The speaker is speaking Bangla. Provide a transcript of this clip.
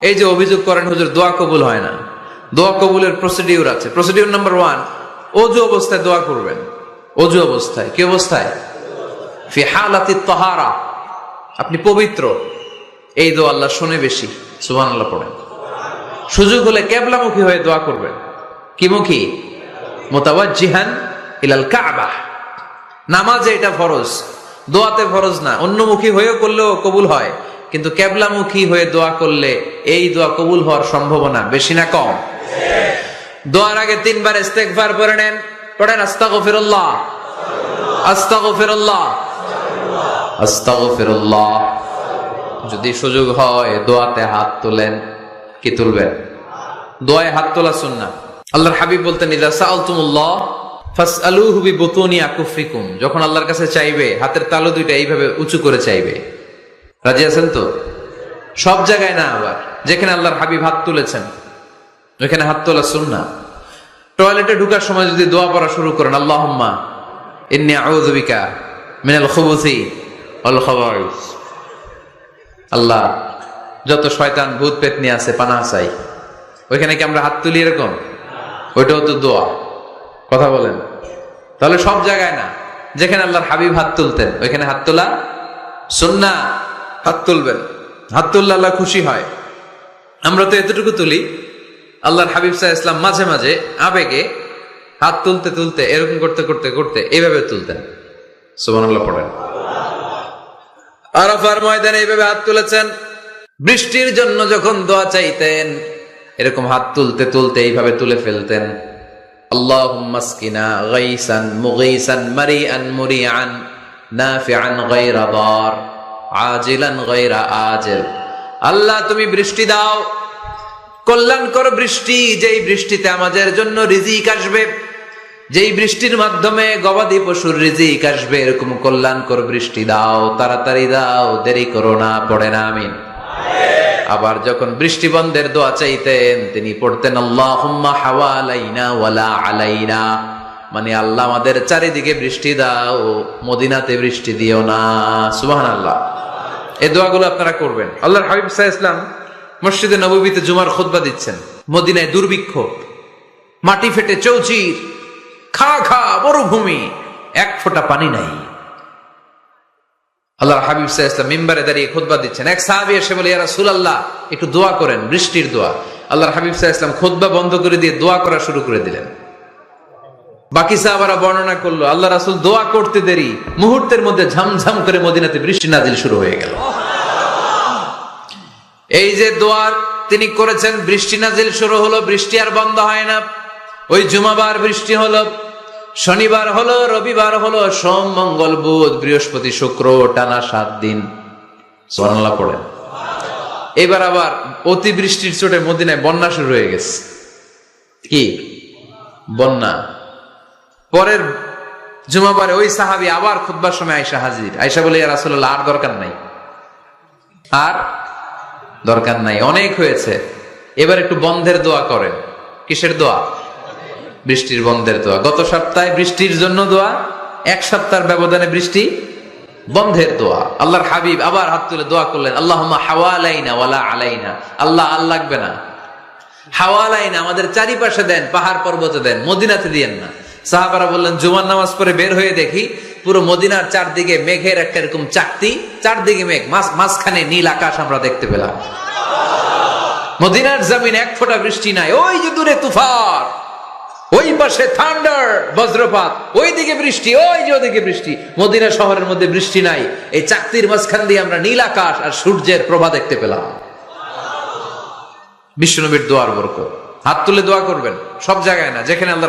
এই যে অভিযোগ করেন হুজুর, দোয়া কবুল হয় না। দোয়া কবুলের প্রসিডিউর আছে। প্রসিডিউর নাম্বার ওয়ান অজু অবস্থায় দোয়া করবেন। অজু অবস্থায়। কি অবস্থায়? তাহারা। আপনি পবিত্র। এই দোয়া আল্লাহ শুনে বেশি। সুবহান আল্লাহ পড়েন। সুযোগ হলে কেবলামুখী হয়ে দোয়া করবেন। কি মুখী মোতাবাজিহান ইলাল কাবা। নামাজে এটা ফরজ। দোয়াতে ফরজ না। অন্যমুখী হয়েও করলেও কবুল হয়। কিন্তু কেবলামুখী হয়ে দোয়া করলে এই দোয়া কবুল হওয়ার সম্ভাবনা বেশি না কম? দোয়ার আগে তিনবার ইস্তেগফার পড়ে নেন। পড়েন আস্তাগফিরুল্লাহ। আস্তাগফিরুল্লাহ। আস্তাগফিরুল্লাহ। যদি সুযোগ হয় দোয়াতে হাত তোলেন। কি তুলবেন? দোয়ায় হাত তোলা সুন্নাহ। আল্লাহর হাবিব বলতেন, ইদা সাআলতুমুল্লাহ ফাসআলুহু বিবুতুনি আকুফিকুম যখন আল্লাহর কাছে চাইবে, হাতের তালু দুইটা এইভাবে উঁচু করে চাইবে। রাজি আছেন তো? সব জায়গায় না আবার। যেখানে আল্লাহর হাবিব হাত তুলেছেন, ওইখানে হাত তোলা সুন্নাহ। টয়লেটে ঢুকার সময় যদি দোয়া পড়া শুরু করেন বিকা মিনাল আল্লাহ, যত শয়তান ভূত পেতনি আছে পানা চাই। ওইখানে কি আমরা হাত তুলি এরকম? ওইটাও তো দোয়া। কথা বলেন। তাহলে সব জায়গায় না। যেখানে আল্লাহর হাবিব হাত তুলতেন, ওইখানে হাত তোলা সুন্না হাত তুলবেন। হাত তুললে আল্লাহ খুশি হয়। আমরা তো এতটুকু তুলি। আল্লাহর হাবিব সাহা ইসলাম মাঝে মাঝে আবেগে হাত তুলতে তুলতে এরকম করতে করতে করতে এইভাবে তুলতেন। সুবান আল্লাহ পড়েন। আরাফার ময়দানে এইভাবে হাত তুলেছেন। বৃষ্টির জন্য যখন দোয়া চাইতেন, এরকম হাত তুলতে তুলতে এইভাবে তুলে ফেলতেন। আল্লাহুম্মা আজিল। আল্লাহ তুমি বৃষ্টি দাও। কল্যাণকর বৃষ্টি, যেই বৃষ্টিতে আমাদের জন্য রিজিক আসবে, যেই বৃষ্টির মাধ্যমে গবাদি পশুর রিজিক আসবে, এরকম কল্যাণকর বৃষ্টি দাও, তাড়াতাড়ি দাও, দেরি করো না পড়ে না আমিন। আবার যখন বৃষ্টি বন্ধের দোয়া চাইতেন, তিনি পড়তেন ওয়ালা আলাইনা। মানে আল্লাহ আমাদের চারিদিকে বৃষ্টি দাও, মদিনাতে বৃষ্টি দিও না সুবাহ আল্লাহ এই দোয়াগুলো আপনারা করবেন। আল্লাহর হাবিব সাহা ইসলাম মসজিদে নবীতে জুমার খোদবা দিচ্ছেন। মদিনায় দুর্ভিক্ষ মাটি ফেটে চৌচির খা খা মরুভূমি এক ফোঁটা পানি নাই। আল্লাহ হাবিব সাহা ইসলাম মিম্বারে দাঁড়িয়ে খোদবা দিচ্ছেন। এক সাহাবি এসে বলে ইয়ারা আল্লাহ একটু দোয়া করেন বৃষ্টির দোয়া। আল্লাহর হাবিব সাহা ইসলাম খোদবা বন্ধ করে দিয়ে দোয়া করা শুরু করে দিলেন। বাকি সাহাবারা বর্ণনা করল, আল্লাহ রাসুল দোয়া করতে দেরি, মুহূর্তের মধ্যে ঝমঝম করে মদিনাতে বৃষ্টি নাজিল শুরু হয়ে গেল। এই যে দোয়ার তিনি করেছেন, বৃষ্টি নাজিল শুরু হলো, বৃষ্টি আর বন্ধ হয় না। ওই জুমাবার বৃষ্টি হলো, শনিবার হলো, রবিবার হলো, সোম, মঙ্গল, বুধ, বৃহস্পতি, শুক্র, টানা সাত দিন। সোনাল্লাহ পড়েন। এবার আবার অতি বৃষ্টির চোটে মদিনায় বন্যা শুরু হয়ে গেছে। কি? বন্যা। পরের জুমাবারে ওই সাহাবি আবার খুদ্বার সময় আয়সা হাজির। আয়সা বলে রাসুল্লাহ আর দরকার নাই। আর দরকার নাই, অনেক হয়েছে। এবার একটু বন্ধের দোয়া করেন। কিসের দোয়া? বৃষ্টির বন্ধের দোয়া। গত সপ্তাহে বৃষ্টির জন্য দোয়া, এক সপ্তাহের ব্যবধানে বৃষ্টি, বন্ধের দোয়া। আল্লাহর হাবিব আবার হাত তুলে দোয়া করলেন আল্লাহ হাওয়া আলাইনা ওয়ালা আলাইনা। আল্লাহ আল লাগবে না। হাওয়া আলাইনা আমাদের চারিপাশে দেন, পাহাড় পর্বতে দেন, মদিনাতে দিয়েন না। সাহাবারা বললেন, জুমার নামাজ পরে বের হয়ে দেখি পুরো মদিনার চারদিকে মেঘের একটা এরকম চাকতি, চারদিকে মেঘ মাঝখানে নীল আকাশ আমরা দেখতে পেলাম। মদিনার জমিন এক ফোঁটা বৃষ্টি নাই, ওই যে দূরে তুফার ওই পাশে থান্ডার, বজ্রপাত ওই দিকে বৃষ্টি, ওই যে ওদিকে বৃষ্টি, মদিনা শহরের মধ্যে বৃষ্টি নাই, এই চাকতির মাঝখান দিয়ে আমরা নীল আকাশ আর সূর্যের প্রভা দেখতে পেলাম। বিশ্বনবীর দোয়ার বরকত। হাত তুলে দোয়া করবেন, সব জায়গায় না, যেখানে আল্লাহ